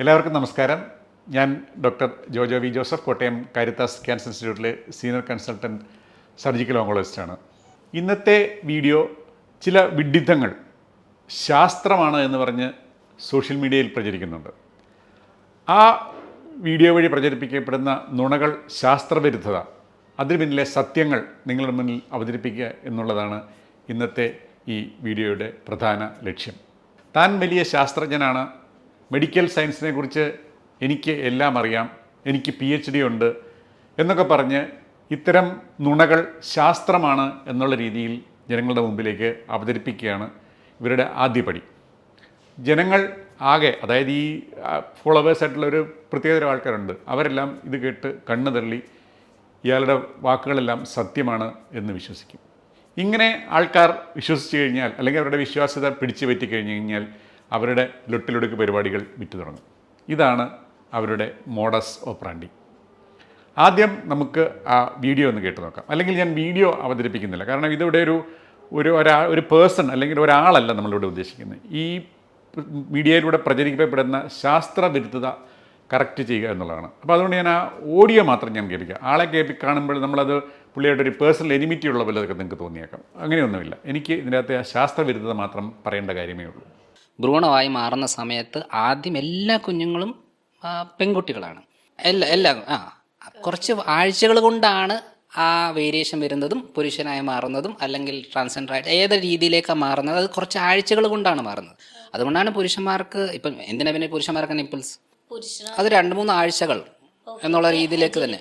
എല്ലാവർക്കും നമസ്കാരം. ഞാൻ doctor Jojo V Joseph Kottayam Caritas cancer ഇൻസ്റ്റിറ്റ്യൂട്ടിലെ സീനിയർ കൺസൾട്ടന്റ് സർജിക്കൽ ഓങ്കോളജിസ്റ്റാണ് ഇന്നത്തെ വീഡിയോ ചില വിഡിത്തങ്ങൾ ശാസ്ത്രമാണ് എന്ന് പറഞ്ഞ് സോഷ്യൽ മീഡിയയിൽ പ്രചരിക്കുന്നുണ്ട്. ആ വീഡിയോ വഴി പ്രചരിപ്പിക്കപ്പെടുന്ന നുണകൾ ശാസ്ത്രവിരുദ്ധത അതിന് പിന്നിലെ സത്യങ്ങൾ നിങ്ങളുടെ മുന്നിൽ അവതരിപ്പിക്കുക എന്നുള്ളതാണ് ഇന്നത്തെ ഈ വീഡിയോയുടെ പ്രധാന ലക്ഷ്യം. താൻ വലിയ ശാസ്ത്രജ്ഞനാണ് മെഡിക്കൽ സയൻസിനെ കുറിച്ച് എനിക്ക് എല്ലാം അറിയാം. എനിക്ക് പി എച്ച് ഡി ഉണ്ട് എന്നൊക്കെ പറഞ്ഞ് ഇത്തരം നുണകൾ ശാസ്ത്രമാണ് എന്നുള്ള രീതിയിൽ ജനങ്ങളുടെ മുമ്പിലേക്ക് അവതരിപ്പിക്കുകയാണ് ഇവരുടെ ആദ്യപടി ജനങ്ങൾ ആകെ അതായത് ഈ ഫോളോവേഴ്സ് ആയിട്ടുള്ള ഒരു പ്രത്യേകതരം ആൾക്കാരുണ്ട്. അവരെല്ലാം ഇത് കേട്ട് കണ്ണു തള്ളി ഇയാളുടെ വാക്കുകളെല്ലാം സത്യമാണ് എന്ന് വിശ്വസിക്കും. ഇങ്ങനെ ആൾക്കാർ വിശ്വസിച്ച് കഴിഞ്ഞാൽ അല്ലെങ്കിൽ അവരുടെ വിശ്വാസ്യത പിടിച്ചു പറ്റി കഴിഞ്ഞ് കഴിഞ്ഞാൽ അവരുടെ ലൊട്ടിലൊടുക്ക് പരിപാടികൾ വിറ്റു തുടങ്ങും. ഇതാണ് അവരുടെ മോഡസ് ഓപ്രാണ്ടി. ആദ്യം നമുക്ക് ആ വീഡിയോ ഒന്ന് കേട്ട് നോക്കാം. അല്ലെങ്കിൽ ഞാൻ വീഡിയോ അവതരിപ്പിക്കുന്നില്ല. കാരണം ഇതിവിടെ ഒരു ഒരു ഒരാ ഒരു പേഴ്സൺ അല്ലെങ്കിൽ ഒരാളല്ല നമ്മളിവിടെ ഉദ്ദേശിക്കുന്നത്. ഈ മീഡിയയിലൂടെ പ്രചരിക്കപ്പെടുന്ന ശാസ്ത്രവിരുദ്ധത കറക്റ്റ് ചെയ്യുക എന്നുള്ളതാണ്. അപ്പോൾ അതുകൊണ്ട് ഞാൻ ആ ഓഡിയോ മാത്രം ഞാൻ കേൾപ്പിക്കുക ആളെ കേൾപ്പി കാണുമ്പോൾ നമ്മളത് പുള്ളിയുടെ ഒരു പേഴ്സണൽ എനിമിറ്റി ഉള്ള പോലെ അതൊക്കെ നിങ്ങൾക്ക് തോന്നിയേക്കാം. അങ്ങനെയൊന്നുമില്ല. എനിക്ക് ഇതിനകത്ത് ആ ശാസ്ത്രവിരുദ്ധത മാത്രം പറയേണ്ട കാര്യമേ ഉള്ളൂ. ഭ്രൂണമായി മാറുന്ന സമയത്ത് ആദ്യം എല്ലാ കുഞ്ഞുങ്ങളും പെൺകുട്ടികളാണ്. എല്ലാ എല്ലാ ആ കുറച്ച് ആഴ്ചകൾ കൊണ്ടാണ് ആ വേരിയേഷൻ വരുന്നതും പുരുഷനായി മാറുന്നതും അല്ലെങ്കിൽ ട്രാൻസ്ജെൻഡർ ആയിട്ട് ഏത് രീതിയിലേക്കാണ് മാറുന്നത്? അത് കുറച്ച് ആഴ്ചകൾ കൊണ്ടാണ് മാറുന്നത്. അതുകൊണ്ടാണ് പുരുഷന്മാർക്ക് ഇപ്പം എന്തിനാ പിന്നെ പുരുഷന്മാർക്ക് നിപ്പിൾസ് അത് രണ്ട് മൂന്ന് ആഴ്ചകൾ എന്നുള്ള രീതിയിലേക്ക് തന്നെ.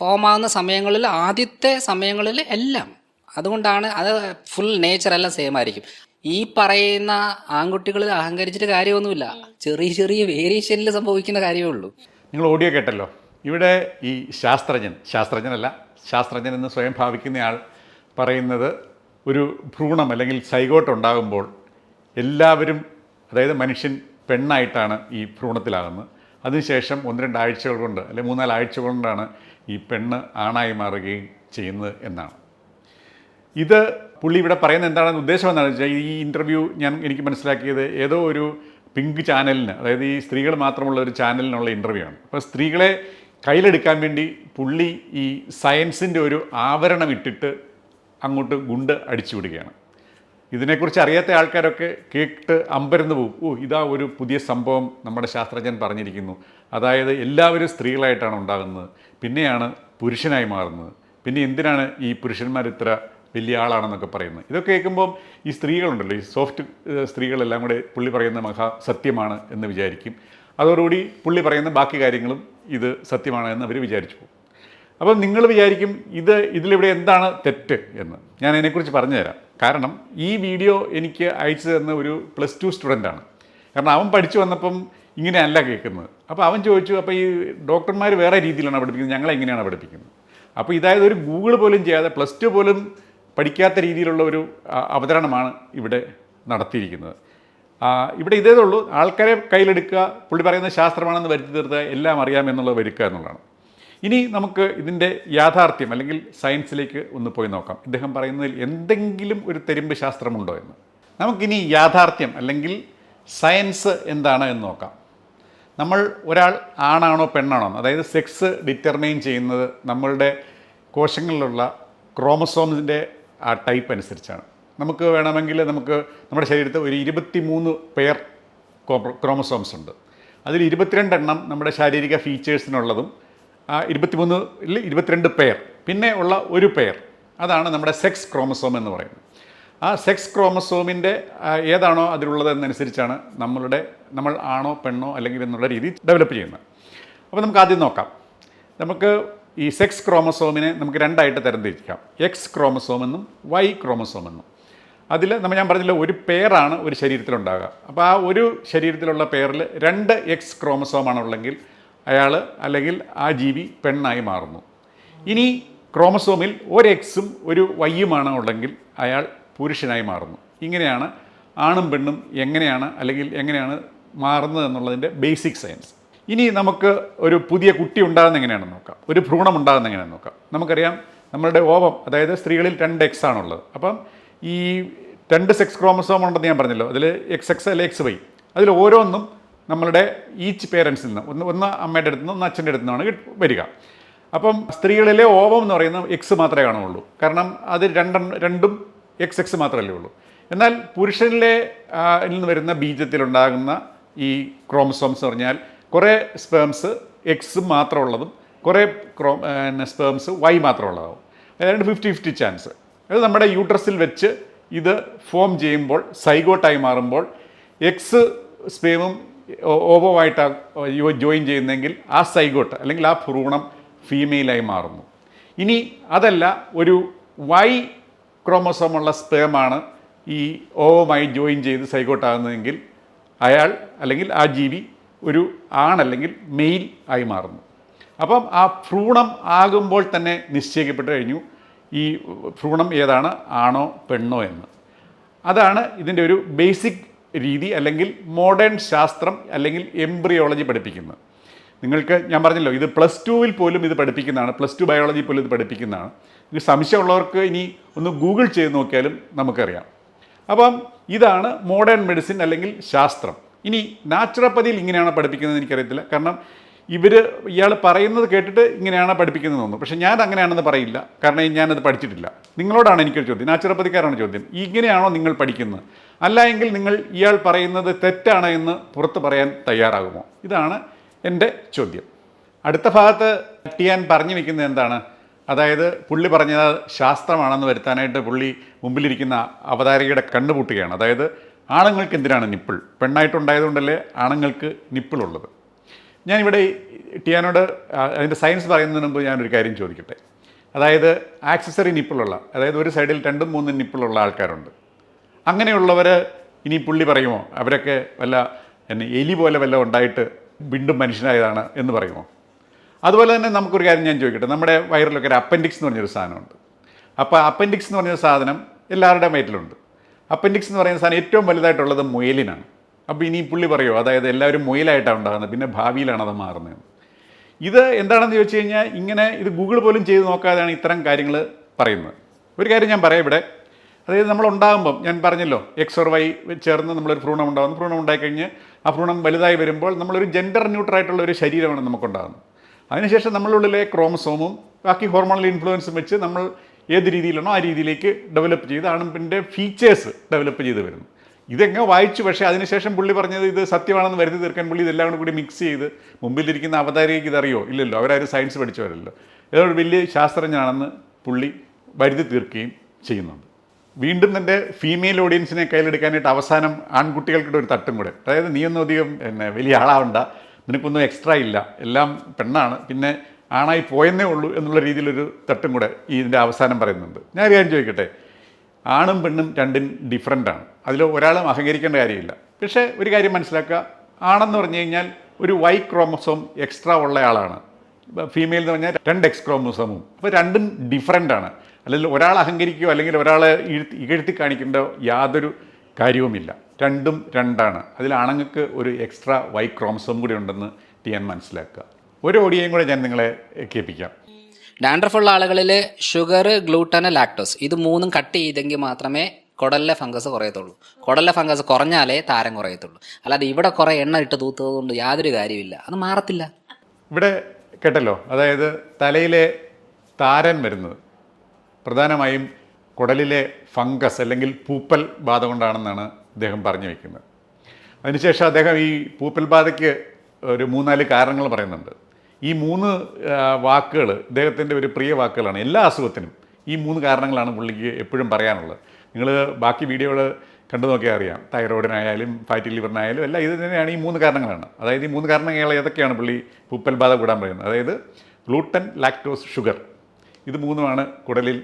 ഫോം ആവുന്ന സമയങ്ങളിൽ ആദ്യത്തെ സമയങ്ങളിൽ എല്ലാം അതുകൊണ്ടാണ് അത് ഫുൾ നേച്ചർ എല്ലാം സെയിം ആയിരിക്കും. ഈ പറയുന്ന ആൺകുട്ടികളിൽ അഹങ്കരിച്ചിട്ട് കാര്യമൊന്നുമില്ല. ചെറിയ ചെറിയ വേരിയേഷനിൽ സംഭവിക്കുന്ന കാര്യമേ ഉള്ളൂ. നിങ്ങൾ ഓഡിയോ കേട്ടല്ലോ. ഇവിടെ ഈ ശാസ്ത്രജ്ഞൻ ശാസ്ത്രജ്ഞനല്ല ശാസ്ത്രജ്ഞൻ എന്ന് സ്വയം ഭാവിക്കുന്നയാൾ പറയുന്നത് ഒരു ഭ്രൂണം അല്ലെങ്കിൽ സൈഗോട്ട് ഉണ്ടാകുമ്പോൾ എല്ലാവരും അതായത് മനുഷ്യൻ പെണ്ണായിട്ടാണ് ഈ ഭ്രൂണത്തിലാകുന്നത്. അതിനുശേഷം ഒന്ന് രണ്ടാഴ്ചകൾ കൊണ്ട് അല്ലെങ്കിൽ മൂന്നാൽ ആഴ്ച കൊണ്ടാണ് ഈ പെണ്ണ് ആണായി മാറുകയും ചെയ്യുന്നത് എന്നാണ്. ഇത് പുള്ളി ഇവിടെ പറയുന്നത് എന്താണെന്ന് ഉദ്ദേശം എന്താണെന്ന് വെച്ചാൽ ഈ ഇന്റർവ്യൂ ഞാൻ എനിക്ക് മനസ്സിലാക്കിയത് ഏതോ ഒരു പിങ്ക് ചാനലിന് അതായത് ഈ സ്ത്രീകൾ മാത്രമുള്ള ഒരു ചാനലിനുള്ള ഇന്റർവ്യൂ ആണ്. അപ്പോൾ സ്ത്രീകളെ കയ്യിലെടുക്കാൻ വേണ്ടി പുള്ളി ഈ സയൻസിന്റെ ഒരു ആവരണം ഇട്ടിട്ട് അങ്ങോട്ട് ഗുണ്ട് അടിച്ചു വിടുകയാണ്. ഇതിനെക്കുറിച്ച് അറിയാത്ത ആൾക്കാരൊക്കെ കേട്ട് അമ്പരന്ന് പോകും. ഓ ഇതാ ഒരു പുതിയ സംഭവം നമ്മുടെ ശാസ്ത്രജ്ഞൻ പറഞ്ഞിരിക്കുന്നു. അതായത് എല്ലാവരും സ്ത്രീകളായിട്ടാണ് ഉണ്ടാകുന്നത്. പിന്നെയാണ് പുരുഷനായി മാറുന്നത്. പിന്നെ എന്തിനാണ് ഈ പുരുഷന്മാർ ഇത്ര വലിയ ആളാണെന്നൊക്കെ പറയുന്നത്. ഇതൊക്കെ കേൾക്കുമ്പോൾ ഈ സ്ത്രീകളുണ്ടല്ലോ ഈ സോഫ്റ്റ് സ്ത്രീകളെല്ലാം കൂടെ പുള്ളി പറയുന്ന മഹാ സത്യമാണ് എന്ന് വിചാരിക്കും. അതോടുകൂടി പുള്ളി പറയുന്ന ബാക്കി കാര്യങ്ങളും ഇത് സത്യമാണ് എന്ന് അവർ വിചാരിച്ചു പോകും. അപ്പം നിങ്ങൾ വിചാരിക്കും ഇത് ഇതിലിവിടെ എന്താണ് തെറ്റ് എന്ന്. ഞാൻ അതിനെക്കുറിച്ച് പറഞ്ഞുതരാം. കാരണം ഈ വീഡിയോ എനിക്ക് അയച്ചു തന്ന ഒരു പ്ലസ് ടു സ്റ്റുഡന്റാണ് കാരണം അവൻ പഠിച്ചു വന്നപ്പം ഇങ്ങനെയല്ല കേൾക്കുന്നത്. അപ്പോൾ അവൻ ചോദിച്ചു അപ്പോൾ ഈ ഡോക്ടർമാർ വേറെ രീതിയിലാണ് പഠിപ്പിക്കുന്നത്? ഞങ്ങളെങ്ങനെയാണ് പഠിപ്പിക്കുന്നത്? അപ്പോൾ ഇതായത് ഒരു ഗൂഗിൾ പോലും ചെയ്യാതെ പ്ലസ് ടു പോലും പഠിക്കാത്ത രീതിയിലുള്ള ഒരു അവതരണമാണ് ഇവിടെ നടത്തിയിരിക്കുന്നത്. ഇവിടെ ഇതേ ഉള്ളൂ. ആൾക്കാരെ കയ്യിലെടുക്കുക പുള്ളി പറയുന്ന ശാസ്ത്രമാണെന്ന് വരുത്തി തീർത്ത് എല്ലാം അറിയാമെന്നുള്ളത് വരുക്കുക എന്നുള്ളതാണ്. ഇനി നമുക്ക് ഇതിന്റെ യാഥാർത്ഥ്യം അല്ലെങ്കിൽ സയൻസിലേക്ക് ഒന്ന് പോയി നോക്കാം. ഇദ്ദേഹം പറയുന്നതിൽ എന്തെങ്കിലും ഒരു തെരുമ്പ് ശാസ്ത്രമുണ്ടോ എന്ന്. നമുക്കിനി യാഥാർത്ഥ്യം അല്ലെങ്കിൽ സയൻസ് എന്താണ് എന്ന് നോക്കാം. നമ്മൾ ഒരാൾ ആണാണോ പെണ്ണാണോ അതായത് സെക്സ് ഡിറ്റർമൈൻ ചെയ്യുന്നത് നമ്മളുടെ കോശങ്ങളിലുള്ള ക്രോമസോമിന്റെ ആ ടൈപ്പ് അനുസരിച്ചാണ്. നമുക്ക് വേണമെങ്കിൽ നമുക്ക് നമ്മുടെ ശരീരത്തിൽ ഒരു ഇരുപത്തി മൂന്ന് പെയർ ക്രോമസോംസ് ഉണ്ട്. അതിൽ ഇരുപത്തിരണ്ടെണ്ണം നമ്മുടെ ശാരീരിക ഫീച്ചേഴ്സിനുള്ളതും ആ ഇരുപത്തിമൂന്നിൽ ഇരുപത്തിരണ്ട് പെയർ പിന്നെ ഉള്ള ഒരു പെയർ അതാണ് നമ്മുടെ സെക്സ് ക്രോമസോം എന്ന് പറയുന്നത്. ആ സെക്സ് ക്രോമസോമിന്റെ ഏതാണോ അതിലുള്ളതെന്നനുസരിച്ചാണ് നമ്മളുടെ നമ്മൾ ആണോ പെണ്ണോ അല്ലെങ്കിൽ എന്നുള്ള രീതി ഡെവലപ്പ് ചെയ്യുന്നത്. അപ്പോൾ നമുക്ക് ആദ്യം നോക്കാം. നമുക്ക് ഈ സെക്സ് ക്രോമസോമിനെ നമുക്ക് രണ്ടായിട്ട് തരംതിരിക്കാം. എക്സ് ക്രോമസോം എന്നും വൈ ക്രോമസോം എന്നും അതിൽ നമ്മൾ ഞാൻ പറഞ്ഞില്ല ഒരു പെയറാണ് ഒരു ശരീരത്തിലുണ്ടാകുക അപ്പോൾ ആ ഒരു ശരീരത്തിലുള്ള പെയറിൽ രണ്ട് എക്സ് ക്രോമസോമാണുള്ളെങ്കിൽ അയാൾ അല്ലെങ്കിൽ ആ ജീവി പെണ്ണായി മാറുന്നു. ഇനി ക്രോമസോമിൽ ഒരു എക്സും ഒരു വൈയുമാണ് ഉള്ളെങ്കിൽ അയാൾ പുരുഷനായി മാറുന്നു. ഇങ്ങനെയാണ് ആണും പെണ്ണും എങ്ങനെയാണ് അല്ലെങ്കിൽ എങ്ങനെയാണ് മാറുന്നത് എന്നുള്ളതിന്റെ ബേസിക് സയൻസ് ഇനി നമുക്ക് ഒരു പുതിയ കുട്ടി ഉണ്ടാകുന്ന എങ്ങനെയാണെന്ന് നോക്കാം. ഒരു ഭ്രൂണം ഉണ്ടാകുന്ന എങ്ങനെയാണെന്ന് നോക്കാം. നമുക്കറിയാം നമ്മളുടെ ഓവം അതായത് സ്ത്രീകളിൽ രണ്ട് എക്സ് ആണുള്ളത്. അപ്പം ഈ രണ്ട് സെക്സ് ക്രോമസോം ഉണ്ടെന്ന് ഞാൻ പറഞ്ഞല്ലോ. അതിൽ എക്സ് എക്സ് അല്ലെ എക്സ് വൈ അതിൽ ഓരോന്നും നമ്മളുടെ ഈച്ച് പേരൻസിൽ നിന്ന് ഒന്ന് ഒന്ന് അമ്മയുടെ അടുത്ത് നിന്ന് ഒന്ന് അച്ഛന്റെ അടുത്ത് നിന്നാണ് വരിക. അപ്പം സ്ത്രീകളിലെ ഓവം എന്ന് പറയുന്ന എക്സ് മാത്രമേ കാണുള്ളൂ കാരണം അത് രണ്ടെണ്ണം രണ്ടും എക്സ് എക്സ് മാത്രമല്ലേ ഉള്ളൂ. എന്നാൽ പുരുഷനിലെ നിന്ന് വരുന്ന ബീജത്തിലുണ്ടാകുന്ന ഈ ക്രോമസോംസ് എന്ന് പറഞ്ഞാൽ കുറേ സ്പേംസ് എക്സ് മാത്രമുള്ളതും കുറേ ക്രോ പിന്നെ സ്പേംസ് വൈ മാത്രമുള്ളതാവും. അതായത് ഫിഫ്റ്റി ഫിഫ്റ്റി ചാൻസ് അത് നമ്മുടെ യൂട്രസിൽ വെച്ച് ഇത് ഫോം ചെയ്യുമ്പോൾ സൈഗോട്ടായി മാറുമ്പോൾ എക്സ് സ്പേമും ഓവോവായിട്ട് ജോയിൻ ചെയ്യുന്നെങ്കിൽ ആ സൈഗോട്ട് അല്ലെങ്കിൽ ആ ഭ്രൂണം ഫീമെയിലായി മാറുന്നു. ഇനി അതല്ല ഒരു വൈ ക്രോമസോമുള്ള സ്പേമാണ് ഈ ഓവുമായി ജോയിൻ ചെയ്ത് സൈഗോട്ടാകുന്നതെങ്കിൽ അയാൾ അല്ലെങ്കിൽ ആ ജീവി ഒരു ആണല്ലെങ്കിൽ മെയിൽ ആയി മാറുന്നു. അപ്പം ആ ഭ്രൂണം ആകുമ്പോൾ തന്നെ നിശ്ചയിക്കപ്പെട്ട് കഴിഞ്ഞു. ഈ ഭ്രൂണം ഏതാണ്? ആണോ പെണ്ണോ എന്ന്. അതാണ് ഇതിന്റെ ഒരു ബേസിക് രീതി അല്ലെങ്കിൽ മോഡേൺ ശാസ്ത്രം അല്ലെങ്കിൽ എംബ്രിയോളജി പഠിപ്പിക്കുന്നത്. നിങ്ങൾക്ക് ഞാൻ പറഞ്ഞല്ലോ ഇത് പ്ലസ് ടുവിൽ പോലും ഇത് പഠിപ്പിക്കുന്നതാണ്. പ്ലസ് ടു ബയോളജി പോലും ഇത് പഠിപ്പിക്കുന്നതാണ്. ഇത് സംശയമുള്ളവർക്ക് ഇനി ഒന്ന് ഗൂഗിൾ ചെയ്ത് നോക്കിയാലും നമുക്കറിയാം. അപ്പം ഇതാണ് മോഡേൺ മെഡിസിൻ അല്ലെങ്കിൽ ശാസ്ത്രം. ഇനി നാച്ചുറോപ്പതിയിൽ ഇങ്ങനെയാണ് പഠിപ്പിക്കുന്നത് എനിക്കറിയത്തില്ല. കാരണം ഇവർ ഇയാൾ പറയുന്നത് കേട്ടിട്ട് ഇങ്ങനെയാണ് പഠിപ്പിക്കുന്നത് തോന്നുന്നു. പക്ഷേ ഞാൻ അങ്ങനെയാണെന്ന് പറയില്ല. കാരണം ഞാനത് പഠിച്ചിട്ടില്ല. നിങ്ങളോടാണ് എനിക്കൊരു ചോദ്യം. നാച്ചുറോപ്പതിക്കാരാണ് ചോദ്യം. ഇങ്ങനെയാണോ നിങ്ങൾ പഠിക്കുന്നത്? അല്ല എങ്കിൽ നിങ്ങൾ ഇയാൾ പറയുന്നത് തെറ്റാണ് എന്ന് പുറത്ത് പറയാൻ തയ്യാറാകുമോ? ഇതാണ് എന്റെ ചോദ്യം. അടുത്ത ഭാഗത്ത് ടിയാൻ പറഞ്ഞു വെക്കുന്നത് എന്താണ്? അതായത് പുള്ളി പറഞ്ഞത് ശാസ്ത്രമാണെന്ന് വരുത്താനായിട്ട് പുള്ളി മുമ്പിലിരിക്കുന്ന അവതാരകയുടെ കണ്ണുപൂട്ടുകയാണ്. അതായത് ആണുങ്ങൾക്ക് എന്തിനാണ് നിപ്പിൾ. പെണ്ണായിട്ടുണ്ടായതുകൊണ്ടല്ലേ ആണുങ്ങൾക്ക് നിപ്പിളുള്ളത്. ഞാനിവിടെ ടിയാനോട് അതിന്റെ സയൻസ് പറയുന്നതിന് മുമ്പ് ഞാനൊരു കാര്യം ചോദിക്കട്ടെ. അതായത് ആക്സസറി നിപ്പിളുള്ള അതായത് ഒരു സൈഡിൽ രണ്ടും മൂന്നും നിപ്പിളുള്ള ആൾക്കാരുണ്ട്. അങ്ങനെയുള്ളവർ ഇനി പുള്ളി പറയുമോ? അവരൊക്കെ വല്ല എന്നെ എലി പോലെ വല്ല ഉണ്ടായിട്ട് വീണ്ടും മനുഷ്യനായതാണ് എന്ന് പറയുമോ? അതുപോലെ തന്നെ നമുക്കൊരു കാര്യം ഞാൻ ചോദിക്കട്ടെ. നമ്മുടെ വയറിലൊക്കെ ഒരു അപ്പൻഡിക്സ് എന്ന് പറഞ്ഞൊരു സാധനമുണ്ട്. അപ്പോൾ അപ്പൻഡിക്സ് എന്ന് പറഞ്ഞൊരു സാധനം എല്ലാവരുടെയും വയറ്റിലുണ്ട്. അപ്പൻഡിക്സ് എന്ന് പറയുന്ന സാധനം ഏറ്റവും വലുതായിട്ടുള്ളത് മുയലിനാണ്. അപ്പോൾ ഇനി പുള്ളി പറയുമോ അതായത് എല്ലാവരും മുയലായിട്ടാണ് ഉണ്ടാകുന്നത് പിന്നെ ഭാവിയിലാണ് അത് മാറുന്നത്. ഇത് എന്താണെന്ന് ചോദിച്ചു കഴിഞ്ഞാൽ ഇങ്ങനെ ഇത് ഗൂഗിൾ പോലും ചെയ്ത് നോക്കാതെയാണ് ഇത്തരം കാര്യങ്ങൾ പറയുന്നത്. ഒരു കാര്യം ഞാൻ പറയാം ഇവിടെ. അതായത് നമ്മൾ ഉണ്ടാകുമ്പം ഞാൻ പറഞ്ഞല്ലോ എക്സ് ഓർ വൈ ചേർന്ന് നമ്മളൊരു ഭ്രൂണം ഉണ്ടാകുന്നു. ഭ്രൂണം ഉണ്ടായിക്കഴിഞ്ഞ് ആ ഭ്രൂണം വലുതായി വരുമ്പോൾ നമ്മളൊരു ജെൻഡർ ന്യൂട്രായിട്ടുള്ള ഒരു ശരീരമാണ് നമുക്കുണ്ടാകുന്നത്. അതിനുശേഷം നമ്മളുള്ളിലെ ക്രോമസോമും ബാക്കി ഹോർമോണൽ ഇൻഫ്ലുവൻസും വെച്ച് നമ്മൾ ഏത് രീതിയിലാണോ ആ രീതിയിലേക്ക് ഡെവലപ്പ് ചെയ്ത് ആണിന്റെ ഫീച്ചേഴ്സ് ഡെവലപ്പ് ചെയ്ത് വരുന്നു ഇതെങ്ങനെ വായിച്ചു പക്ഷേ അതിനുശേഷം പുള്ളി പറഞ്ഞത് ഇത് സത്യമാണെന്ന് വരുത്തി തീർക്കാൻ പുള്ളി ഇതെല്ലാം കൂടി കൂടി മിക്സ് ചെയ്ത് മുമ്പിലിരിക്കുന്ന അവതാരകയ്ക്ക് ഇതറിയോ ഇല്ലല്ലോ. അവരാരും സയൻസ് പഠിച്ചവരല്ലോ ഇതൊരു വലിയ ശാസ്ത്രജ്ഞനാണെന്ന് പുള്ളി വരുത്തി തീർക്കുകയും ചെയ്യുന്നുണ്ട്. വീണ്ടും തന്റെ ഫീമെയിൽ ഓഡിയൻസിനെ കയ്യിലെടുക്കാനായിട്ട് അവസാനം ആൺകുട്ടികൾക്കിടെ ഒരു തട്ടും കൂടെ. അതായത് നീയൊന്നും അധികം പിന്നെ വലിയ ആളാവണ്ട. നിനക്കൊന്നും എക്സ്ട്രാ ഇല്ല. എല്ലാം പെണ്ണാണ്. പിന്നെ ആണായി പോയെന്നേ ഉള്ളൂ എന്നുള്ള രീതിയിലൊരു തട്ടും കൂടെ ഈ ഇതിന്റെ അവസാനം പറയുന്നുണ്ട്. ഞാൻ ഒരു കാര്യം ചോദിക്കട്ടെ? ആണും പെണ്ണും രണ്ടും ഡിഫറെന്റാണ് അതിൽ ഒരാളും അഹങ്കരിക്കേണ്ട കാര്യമില്ല. പക്ഷേ ഒരു കാര്യം മനസ്സിലാക്കുക. ആണെന്ന് പറഞ്ഞു കഴിഞ്ഞാൽ ഒരു വൈ ക്രോമസോം എക്സ്ട്രാ ഉള്ള ആളാണ്. ഫീമെയിൽ എന്ന് പറഞ്ഞാൽ രണ്ട് എക്സ് ക്രോമസോമും അപ്പോൾ രണ്ടും ഡിഫറന്റ് ആണ്. അല്ലെങ്കിൽ ഒരാൾ അഹങ്കരിക്കുകയോ അല്ലെങ്കിൽ ഒരാളെ ഇഴുത്തി ഇകഴ്ത്തി കാണിക്കേണ്ട യാതൊരു കാര്യവുമില്ല. രണ്ടും രണ്ടാണ്. അതിൽ ആണുങ്ങൾക്ക് ഒരു എക്സ്ട്രാ വൈ ക്രോമസോം കൂടി ഉണ്ടെന്ന് ടിയാൻ മനസ്സിലാക്കുക. ഒരു ഓഡിയോയും കൂടെ ഞാൻ നിങ്ങളെ കേൾപ്പിക്കാം. ഡാൻഡ്രഫ് ഉള്ള ആളുകളിൽ ഷുഗർ ഗ്ലൂട്ടൻ ലാക്ടോസ്. ഇത് മൂന്നും കട്ട് ചെയ്തെങ്കിൽ മാത്രമേ കുടലിലെ ഫംഗസ് കുറയത്തുള്ളൂ. കുടലിലെ ഫംഗസ് കുറഞ്ഞാലേ താരം കുറയത്തുള്ളൂ. അല്ലാതെ ഇവിടെ കുറേ എണ്ണ ഇട്ട് തൂത്തത് കൊണ്ട് യാതൊരു കാര്യമില്ല അത് മാറത്തില്ല. ഇവിടെ കേട്ടല്ലോ അതായത് തലയിലെ താരൻ വരുന്നത് പ്രധാനമായും കുടലിലെ ഫംഗസ് അല്ലെങ്കിൽ പൂപ്പൽ ബാധ കൊണ്ടാണെന്നാണ് അദ്ദേഹം പറഞ്ഞു വയ്ക്കുന്നത് അതിനുശേഷം അദ്ദേഹം ഈ പൂപ്പൽ ബാധയ്ക്ക് ഒരു മൂന്നാൽ കാരണങ്ങൾ പറയുന്നുണ്ട്. ഈ മൂന്ന് വാക്കുകൾ ഇദ്ദേഹത്തിന്റെ ഒരു പ്രിയ വാക്കുകളാണ് എല്ലാ അസുഖത്തിനും ഈ മൂന്ന് കാരണങ്ങളാണ് പുള്ളിക്ക് എപ്പോഴും പറയാനുള്ളത്. നിങ്ങൾ ബാക്കി വീഡിയോകൾ കണ്ടു നോക്കിയാൽ അറിയാം. തൈറോയിഡിനായാലും ഫാറ്റി ലിവറിനായാലും എല്ലാം ഇത് തന്നെയാണ് ഈ മൂന്ന് കാരണങ്ങളാണ്. അതായത് ഈ മൂന്ന് കാരണങ്ങൾ ഏതൊക്കെയാണ് പുള്ളി പൂപ്പൽ ബാധ കൂടാൻ പറയുന്നത്? അതായത് ഗ്ലൂട്ടൻ ലാക്ടോസ് ഷുഗർ. ഇത് മൂന്നുമാണ് കുടലിൽ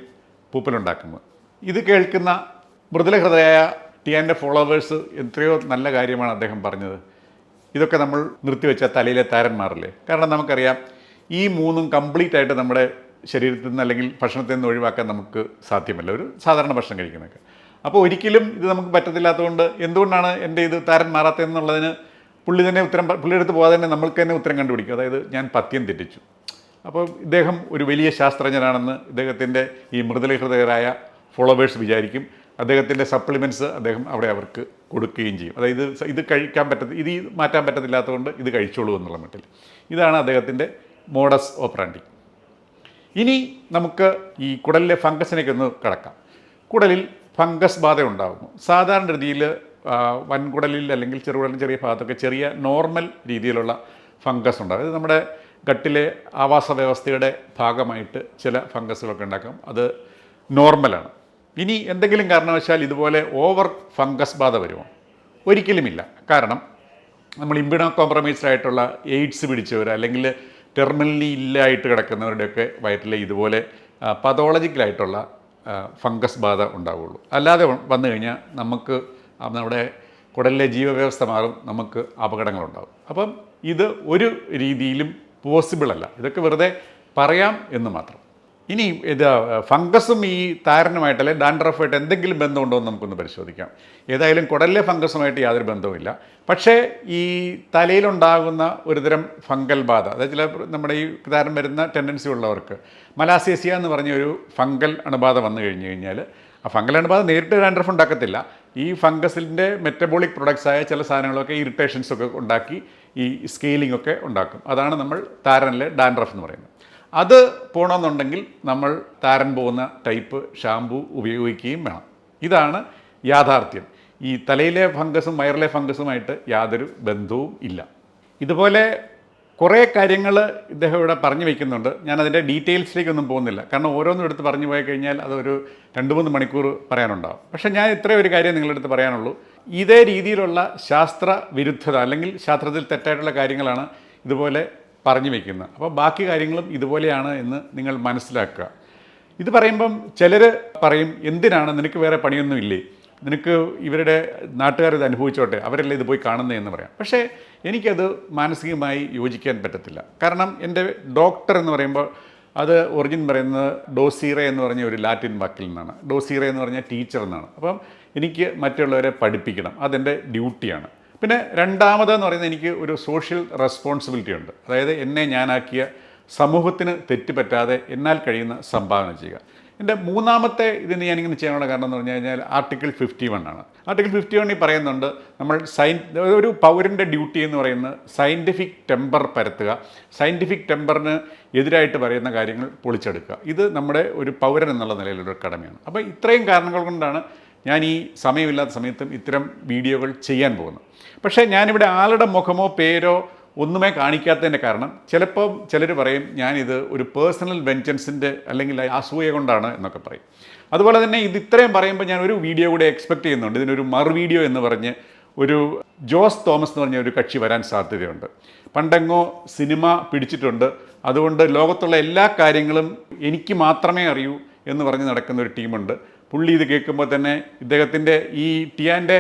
പൂപ്പലുണ്ടാക്കുന്നത്. ഇത് കേൾക്കുന്ന മൃദുലഹൃദയായ ആന്റെ ഫോളോവേഴ്സ് എത്രയോ നല്ല കാര്യമാണ് അദ്ദേഹം പറഞ്ഞത്. ഇതൊക്കെ നമ്മൾ നിർത്തിവെച്ച തലയിലെ താരന്മാരല്ലേ? കാരണം നമുക്കറിയാം ഈ മൂന്നും കംപ്ലീറ്റ് ആയിട്ട് നമ്മുടെ ശരീരത്തിൽ നിന്ന് അല്ലെങ്കിൽ ഭക്ഷണത്തിൽ നിന്ന് ഒഴിവാക്കാൻ നമുക്ക് സാധ്യമല്ല. ഒരു സാധാരണ ഭക്ഷണം കഴിക്കുന്നതൊക്കെ. അപ്പോൾ ഒരിക്കലും ഇത് നമുക്ക് പറ്റത്തില്ലാത്തതുകൊണ്ട് എന്തുകൊണ്ടാണ് എന്റെ ഇത് താരൻ മാറാത്തതെന്നുള്ളതിന് പുള്ളി തന്നെ ഉത്തരം പുള്ളി പുള്ളിയുടെ അടുത്ത് പോകാതെ തന്നെ നമ്മൾക്ക് തന്നെ ഉത്തരം കണ്ടുപിടിക്കും. അതായത് ഞാൻ പത്യം തെറ്റിച്ചു. അപ്പോൾ ഇദ്ദേഹം ഒരു വലിയ ശാസ്ത്രജ്ഞനാണെന്ന് ഇദ്ദേഹത്തിന്റെ ഈ മൃദുലഹൃദയരായ ഫോളോവേഴ്സ് വിചാരിക്കും. അദ്ദേഹത്തിന്റെ സപ്ലിമെന്റ്സ് അദ്ദേഹം അവിടെ അവർക്ക് കൊടുക്കുകയും ചെയ്യും. അതായത് ഇത് കഴിക്കാൻ പറ്റത്തി ഇത് മാറ്റാൻ പറ്റത്തില്ലാത്തതുകൊണ്ട് ഇത് കഴിച്ചോളൂ എന്നുള്ള മട്ടിൽ. ഇതാണ് അദ്ദേഹത്തിന്റെ മോഡസ് ഓപ്പറാൻഡി ഇനി നമുക്ക് ഈ കുടലിലെ ഫംഗസിനേക്ക് ഒന്ന് കിടക്കാം. കുടലിൽ ഫംഗസ് ബാധ ഉണ്ടാകുന്നു സാധാരണ രീതിയിൽ വൻകുടലിൽ അല്ലെങ്കിൽ ചെറുകുടലിൽ ചെറിയ ഭാഗത്തൊക്കെ ചെറിയ നോർമൽ രീതിയിലുള്ള ഫംഗസ് ഉണ്ടാകും. അത് നമ്മുടെ ഗട്ടിലെ ആവാസ വ്യവസ്ഥയുടെ ഭാഗമായിട്ട് ചില ഫംഗസുകളൊക്കെ ഉണ്ടാക്കാം. അത് നോർമലാണ് ഇനി എന്തെങ്കിലും കാരണവശാൽ ഇതുപോലെ ഓവർ ഫംഗസ് ബാധ വരുമോ? ഒരിക്കലുമില്ല. കാരണം നമ്മൾ ഇമ്പിണോ കോംപ്രമൈസ്ഡ് ആയിട്ടുള്ള എയ്ഡ്സ് പിടിച്ചവർ അല്ലെങ്കിൽ ടെർമിനലി ഇല്ലായിട്ട് കിടക്കുന്നവരുടെയൊക്കെ വയറ്റിൽ ഇതുപോലെ പതോളജിക്കലായിട്ടുള്ള ഫംഗസ് ബാധ ഉണ്ടാവുള്ളൂ. അല്ലാതെ വന്നു കഴിഞ്ഞാൽ നമുക്ക് നമ്മുടെ കുടലിലെ ജീവവ്യവസ്ഥ മാറും നമുക്ക് അപകടങ്ങളുണ്ടാകും അപ്പം ഇത് ഒരു രീതിയിലും പോസിബിൾ അല്ല ഇതൊക്കെ വെറുതെ പറയാം എന്ന് മാത്രം. ഇനി ഇത് ഫംഗസും ഈ താരനുമായിട്ട് അല്ലെങ്കിൽ ഡാൻഡ്രഫുമായിട്ട് എന്തെങ്കിലും ബന്ധമുണ്ടോ എന്ന് നമുക്കൊന്ന് പരിശോധിക്കാം. ഏതായാലും കുടലിലെ ഫംഗസുമായിട്ട് യാതൊരു ബന്ധവുമില്ല. പക്ഷേ ഈ തലയിലുണ്ടാകുന്ന ഒരുതരം ഫംഗൽ ബാധ അതായത് ചില നമ്മുടെ ഈ താരം വരുന്ന ടെൻഡൻസി ഉള്ളവർക്ക് മലാസേസിയ എന്ന് പറഞ്ഞ ഒരു ഫംഗൽ അണുബാധ വന്നു കഴിഞ്ഞു കഴിഞ്ഞാൽ ആ ഫംഗൽ അണുബാധ നേരിട്ട് ഡാൻഡ്രഫ് ഉണ്ടാക്കത്തില്ല. ഈ ഫംഗസിന്റെ മെറ്റബോളിക് പ്രൊഡക്ട്സ് ആയ ചില സാധനങ്ങളൊക്കെ ഇറിറ്റേഷൻസ് ഒക്കെ ഉണ്ടാക്കി ഈ സ്കെയിലിംഗ് ഒക്കെ ഉണ്ടാക്കും. അതാണ് നമ്മൾ താരനിലെ ഡാൻഡ്രഫ് എന്ന് പറയുന്നത്. അത് പോകണമെന്നുണ്ടെങ്കിൽ നമ്മൾ താരൻ പോകുന്ന ടൈപ്പ് ഷാമ്പു ഉപയോഗിക്കുകയും വേണം. ഇതാണ് യാഥാർത്ഥ്യം. ഈ തലയിലെ ഫംഗസും വയറിലെ ഫംഗസുമായിട്ട് യാതൊരു ബന്ധവും ഇല്ല. ഇതുപോലെ കുറേ കാര്യങ്ങൾ ഇദ്ദേഹം ഇവിടെ പറഞ്ഞു വയ്ക്കുന്നുണ്ട് ഞാൻ അതിന്റെ ഡീറ്റെയിൽസിലേക്കൊന്നും പോകുന്നില്ല. കാരണം ഓരോന്നും എടുത്ത് പറഞ്ഞു പോയി കഴിഞ്ഞാൽ അതൊരു രണ്ട് മൂന്ന് മണിക്കൂർ പറയാനുണ്ടാവും. പക്ഷേ ഞാൻ ഇത്രയും ഒരു കാര്യം നിങ്ങളെടുത്ത് പറയാനുള്ളൂ. ഇതേ രീതിയിലുള്ള ശാസ്ത്ര വിരുദ്ധത അല്ലെങ്കിൽ ശാസ്ത്രത്തിൽ തെറ്റായിട്ടുള്ള കാര്യങ്ങളാണ് ഇതുപോലെ പറഞ്ഞു വയ്ക്കുന്നത് അപ്പോൾ ബാക്കി കാര്യങ്ങളും ഇതുപോലെയാണ് എന്ന് നിങ്ങൾ മനസ്സിലാക്കുക. ഇത് പറയുമ്പം ചിലർ പറയും എന്തിനാണ്? നിനക്ക് വേറെ പണിയൊന്നും ഇല്ലേ? നിനക്ക് ഇവരുടെ നാട്ടുകാർ ഇത് അനുഭവിച്ചോട്ടെ? അവരല്ലേ ഇത് പോയി കാണുന്നതെന്ന് പറയാം. പക്ഷേ എനിക്കത് മാനസികമായി യോജിക്കാൻ പറ്റത്തില്ല. കാരണം എന്റെ ഡോക്ടർ എന്ന് പറയുമ്പോൾ അത് ഒറിജിൻ പറയുന്നത് ഡോസീറ എന്ന് പറഞ്ഞ ഒരു ലാറ്റിൻ വാക്കിൽ നിന്നാണ്. ഡോസീറ എന്ന് പറഞ്ഞ ടീച്ചർ എന്നാണ്. അപ്പം എനിക്ക് മറ്റുള്ളവരെ പഠിപ്പിക്കണം. അതെന്റെ ഡ്യൂട്ടിയാണ്. പിന്നെ രണ്ടാമതെന്ന് പറയുന്നത് എനിക്ക് ഒരു സോഷ്യൽ റെസ്പോൺസിബിലിറ്റി ഉണ്ട്. അതായത് എന്നെ ഞാനാക്കിയ സമൂഹത്തിന് തെറ്റുപറ്റാതെ എന്നാൽ കഴിയുന്ന സംഭാവന ചെയ്യുക. എന്റെ മൂന്നാമത്തെ ഇതിന് ഞാനിങ്ങനെ ചെയ്യാനുള്ള കാരണം എന്ന് പറഞ്ഞു കഴിഞ്ഞാൽ ആർട്ടിക്കിൾ ഫിഫ്റ്റി വൺ ആണ്. ആർട്ടിക്കിൾ ഫിഫ്റ്റി വണ്ണിൽ പറയുന്നുണ്ട് നമ്മൾ സയൻ ഒരു പൗരന്റെ ഡ്യൂട്ടി എന്ന് പറയുന്നത് സയന്റിഫിക് ടെമ്പർ പരത്തുക. സയന്റിഫിക് ടെമ്പറിന് എതിരായിട്ട് പറയുന്ന കാര്യങ്ങൾ പൊളിച്ചെടുക്കുക. ഇത് നമ്മുടെ ഒരു പൗരൻ എന്നുള്ള നിലയിലൊരു കടമയാണ്. അപ്പോൾ ഇത്രയും കാരണങ്ങൾ കൊണ്ടാണ് ഞാൻ ഈ സമയമില്ലാത്ത സമയത്തും ഇത്തരം വീഡിയോകൾ ചെയ്യാൻ പോകുന്നു. പക്ഷേ ഞാനിവിടെ ആളുടെ മുഖമോ പേരോ ഒന്നുമേ കാണിക്കാത്തതിന്റെ കാരണം ചിലപ്പോൾ ചിലർ പറയും ഞാനിത് ഒരു പേഴ്സണൽ വെഞ്ചൻസിന്റെ അല്ലെങ്കിൽ അസൂയ കൊണ്ടാണ് എന്നൊക്കെ പറയും. അതുപോലെ തന്നെ ഇത് ഇത്രയും പറയുമ്പോൾ ഞാൻ ഒരു വീഡിയോ കൂടെ എക്സ്പെക്ട് ചെയ്യുന്നുണ്ട്. ഇതിനൊരു മറു വീഡിയോ എന്ന് പറഞ്ഞ് ഒരു ജോസ് തോമസ് എന്ന് പറഞ്ഞ ഒരു കക്ഷി വരാൻ സാധ്യതയുണ്ട്. പണ്ടെങ്ങോ സിനിമ പിടിച്ചിട്ടുണ്ട്. അതുകൊണ്ട് ലോകത്തുള്ള എല്ലാ കാര്യങ്ങളും എനിക്ക് മാത്രമേ അറിയൂ എന്ന് പറഞ്ഞ് നടക്കുന്ന ഒരു ടീമുണ്ട്. പുള്ളി ഇത് കേൾക്കുമ്പോൾ തന്നെ ഇദ്ദേഹത്തിന്റെ ഈ ടിയാന്റെ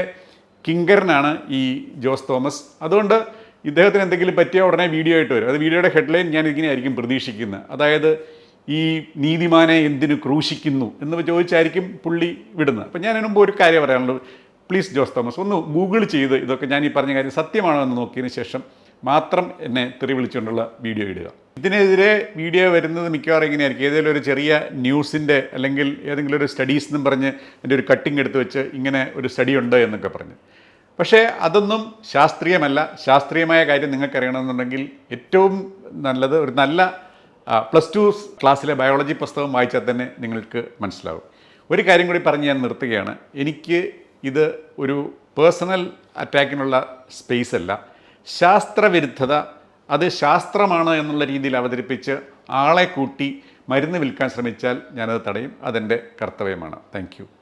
കിങ്കറിനാണ് ഈ ജോസ് തോമസ്. അതുകൊണ്ട് ഇദ്ദേഹത്തിന് എന്തെങ്കിലും പറ്റിയ ഉടനെ വീഡിയോ ആയിട്ട് വരും. അത് വീഡിയോയുടെ ഹെഡ്ലൈൻ ഞാൻ ഇങ്ങനെ ആയിരിക്കും പ്രതീക്ഷിക്കുന്നത്. അതായത് ഈ നീതിമാനെ എന്തിനു ക്രൂശിക്കുന്നു എന്ന് ചോദിച്ചായിരിക്കും പുള്ളി വിടുന്നത്. അപ്പം ഞാൻ മുമ്പ് ഒരു കാര്യം പറയാനുള്ളത് പ്ലീസ് ജോസ് തോമസ് ഒന്ന് ഗൂഗിൾ ചെയ്ത് ഇതൊക്കെ ഞാൻ ഈ പറഞ്ഞ കാര്യം സത്യമാണോ എന്ന് നോക്കിയതിന് ശേഷം മാത്രം എന്നെ തെറി വിളിച്ചുകൊണ്ടുള്ള വീഡിയോ ഇടുക. ഇതിനെതിരെ മീഡിയ വരുന്നത് മിക്കവാറും ഇങ്ങനെയായിരിക്കും. ഏതെങ്കിലും ഒരു ചെറിയ ന്യൂസിന്റെ അല്ലെങ്കിൽ ഏതെങ്കിലും ഒരു സ്റ്റഡീസ് എന്നും പറഞ്ഞ് എന്റെ ഒരു കട്ടിങ് എടുത്ത് വെച്ച് ഇങ്ങനെ ഒരു സ്റ്റഡി ഉണ്ട് എന്നൊക്കെ പറഞ്ഞ്. പക്ഷേ അതൊന്നും ശാസ്ത്രീയമല്ല. ശാസ്ത്രീയമായ കാര്യം നിങ്ങൾക്കറിയണമെന്നുണ്ടെങ്കിൽ ഏറ്റവും നല്ലത് ഒരു നല്ല പ്ലസ് ടു ക്ലാസ്സിലെ ബയോളജി പുസ്തകം വായിച്ചാൽ തന്നെ നിങ്ങൾക്ക് മനസ്സിലാവും. ഒരു കാര്യം കൂടി പറഞ്ഞ് ഞാൻ നിർത്തുകയാണ്. എനിക്ക് ഇത് ഒരു പേഴ്സണൽ അറ്റാക്കിനുള്ള സ്പേസ് അല്ല. ശാസ്ത്രവിരുദ്ധത അത് ശാസ്ത്രമാണ് എന്നുള്ള രീതിയിൽ അവതരിപ്പിച്ച് ആളെ കൂട്ടി മരുന്ന് വിൽക്കാൻ ശ്രമിച്ചാൽ ഞാനത് തടയും. അതെന്റെ കർത്തവ്യമാണ്. താങ്ക്